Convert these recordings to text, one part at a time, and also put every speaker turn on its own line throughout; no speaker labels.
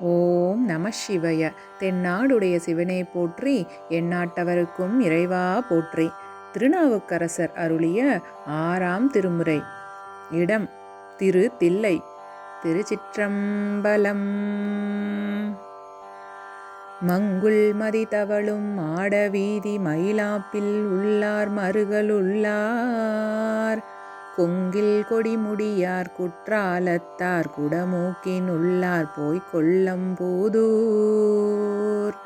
ஓம் நம சிவய. தென்னாடுடைய சிவனை போற்றி எந்நாட்டவருக்கும் இறைவா போற்றி. திருநாவுக்கரசர் அருளிய ஆறாம் திருமுறை. இடம் திரு தில்லை திருச்சிற்றம்பலம். மங்குள் மதித்தவளும் ஆட வீதி மயிலாப்பில் உள்ளார் மருகலுள்ளார். கொங்கில் கொடிமுடியார் குற்றாலத்தார் குடமூக்கின் உள்ளார் போய் கொல்லம்பூதூர்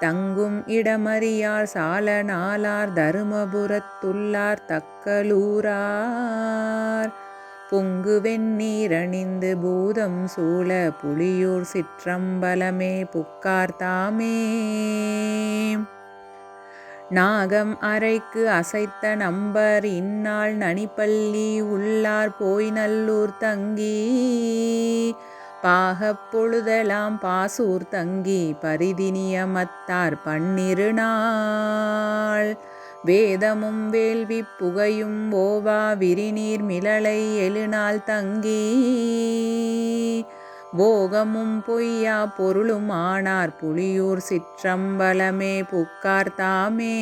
தங்கும் இடமறியார் சால நாளார் தருமபுரத்துள்ளார் தக்கலூரார். பொங்கு வெந்நீரணிந்து பூதம் சூழ புலியூர் சிற்றம்பலமே புக்கார் தாமே. நாகம் அறைக்கு அசைத்த நம்பர் இந்நாள் நனிப்பள்ளி உள்ளார் போய் நல்லூர் தங்கி. பாகப்பொழுதெல்லாம் பாசூர் தங்கி பரிதினியமத்தார் பன்னிரு நாள். வேதமும் வேள்வி புகையும் ஓவா விரிநீர் மிளலை எழுநாள் தங்கி. போகமும் பொய்யா பொருளும் ஆனார் புலியூர் சிற்றம்பலமே புக்கார் தாமே.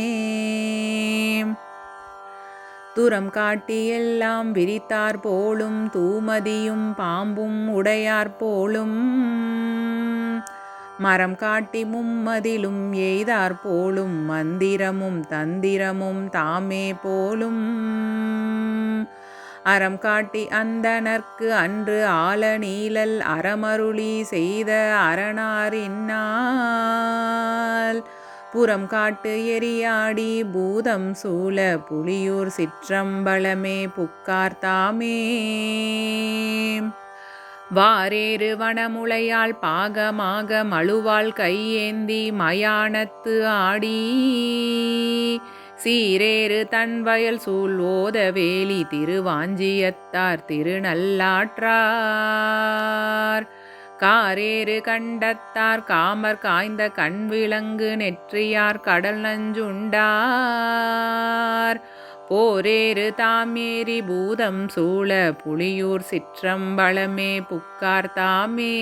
துரம் காட்டி எல்லாம் விரித்தார் போலும் தூமதியும் பாம்பும் உடையார் போலும். மரம் காட்டி மும்மதிலும் எய்தார் போலும் மந்திரமும் தந்திரமும் தாமே போலும். அறம் காட்டி அந்தனர்க்கு அன்று ஆல நீழல் அறமருளி செய்த அரணாரின்னால் புறம் காட்டு எரியாடி பூதம் சூழ புலியூர் சிற்றம்பலமே புக்கார்த்தாமே வாரேறு வனமுளையால் பாகமாக மழுவாள் கையேந்தி மயானத்து ஆடி. சீரேறு தன் வயல் சூழ் ஓத வேலி திருவாஞ்சியத்தார் திருநல்லாற்றார். காரேறு கண்டத்தார் காமர் காய்ந்த கண் விளங்கு நெற்றியார் கடல் நஞ்சுண்டார். போரேறு தாமேரி பூதம் சூழ புலியூர் சிற்றம்பளமே புக்கார் தாமே.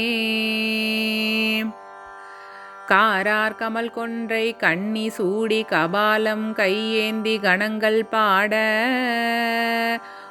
காரார் கமல் கொன்றை கண்ணி சூடி கபாலம் கையேந்தி கணங்கள் பாட.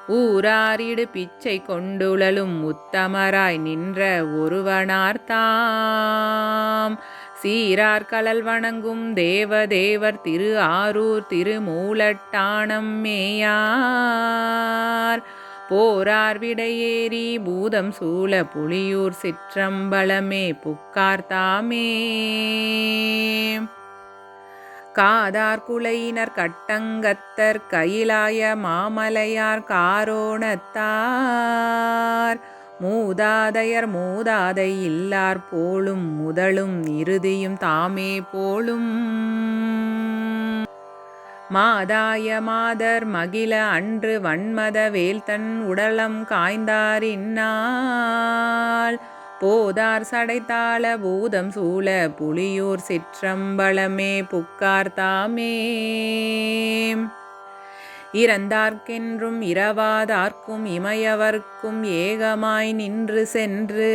ஊராரிடு பிச்சை கொண்டுழலும் உத்தமராய் நின்ற ஒருவனார்த்தாம் சீரார் கலல் வணங்கும் தேவதேவர் திரு ஆரூர் திருமூலட்டானம் மேயார். போரார் விடையேறி பூதம் சூழ புலியூர் சிற்றம்பலமே புக்கார்த்தாமே காதார் குலையினர் கட்டங்கத்தர் கையிலாய மாமலையார் காரோணத்தார். மூதாதையர் மூதாதை இல்லார் போலும் முதலும் இறுதியும் தாமே போலும். மாதாய மாதர் மகிழ அன்று வன்மத வேல்தன் உடலம் காய்ந்தாரின்னால் போதார் சடைத்தாள பூதம் சூழ புலியூர் சிற்றம்பலமே புக்கார் தாமே இறந்தார்க்கென்றும் இரவாதார்க்கும் இமையவர்க்கும் ஏகமாய் நின்று சென்று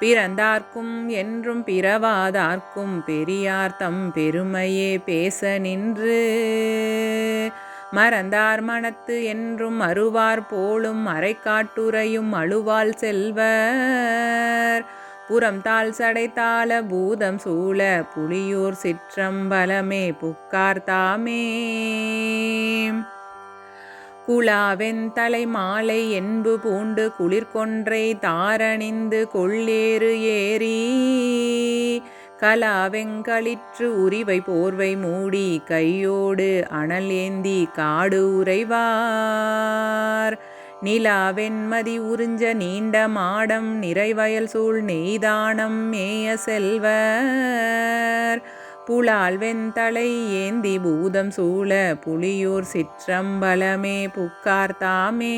பிறந்தார்க்கும் என்றும் பிறவாதார்க்கும் பெரியார் தம் பெருமையே பேச நின்று. மறந்தார் மனத்து என்றும் அருவார் போலும் அரைக்காட்டுரையும் அழுவால் செல்வர். புறம் சடைத்தால சடைத்தாள பூதம் சூழ புலியூர் சிற்றம்பலமே புக்கார் தாமே. குழாவென் தலை மாலை என்பு பூண்டு குளிர்கொன்றை தாரணிந்து கொள்ளேறு ஏறி. கலாவெங்களிற்று உரிவை போர்வை மூடி கையோடு அனல் ஏந்தி காடு உறைவார். நிலாவெண்மதி உறிஞ்ச நீண்ட மாடம் நிறைவயல் சூழ் நெய்தானம் மேய செல்வர். புலால் வெண்தலை ஏந்தி பூதம் சூழ புலியூர் சிற்றம்பலமே புக்கார்த்தாமே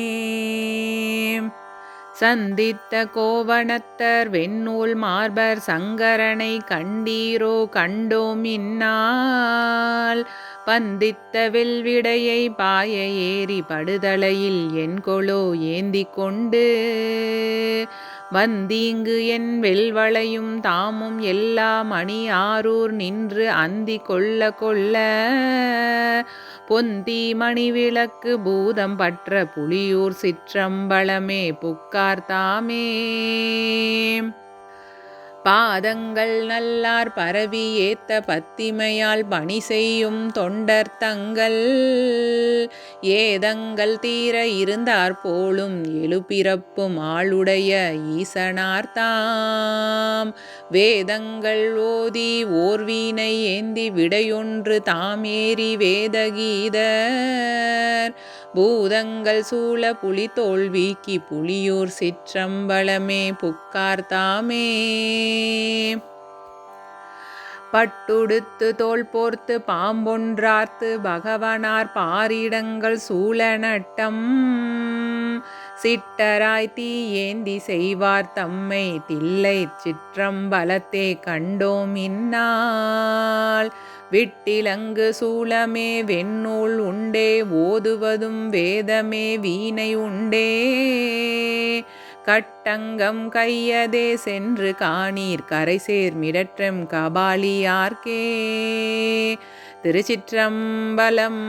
சந்தித்த கோவணத்தர் வெண்ணூல் மார்பர் சங்கரனை கண்டீரோ கண்டோம் இன்னால் பந்தித்த வெல்விடையை பாய ஏறி படுதலையில் என் கொலோ ஏந்தி கொண்டு வந்தீங்கு என் வெல்வளையும் தாமும் எல்லா அணி ஆரூர் நின்று அந்தி கொள்ள கொள்ள. பொந்தி மணி விளக்கு பூதம் பற்ற புலியூர் சிற்றம்பலமே புக்கார் தாமே. பாதங்கள் நல்லார் பரவி ஏத்த பத்திமையால் பணி செய்யும் தொண்டர் தங்கள். ஏதங்கள் தீர இருந்தார் போலும் எழுபிறப்பும் ஆளுடைய ஈசனார்தாம் வேதங்கள் ஓதி ஓர்வீனை ஏந்தி விடையொன்று தாமேறி வேதகீதர். பூதங்கள் சூழ புலி தோல்விக்கு புலியூர் சிற்றம்பலமே புக்கார்தாமே பட்டுடுத்து தோல் போர்த்து பாம்பொன்றார்த்து பகவனார் பாரிடங்கள் சூழ நட்டம் சிட்டராய் தீ ஏந்தி செய்வார் தம்மை தில்லை சிற்றம்பலத்தே கண்டோம் இந்நாள். விட்டிலங்கு சூளமே வெண்ணூல் உண்டே ஓதுவதும் வேதமே வீணை உண்டே. கட்டங்கம் கையதே சென்று காணீர் கரைசேர் மிடற்றம் கபாலியார்க்கே. திருச்சிற்றம்பலம்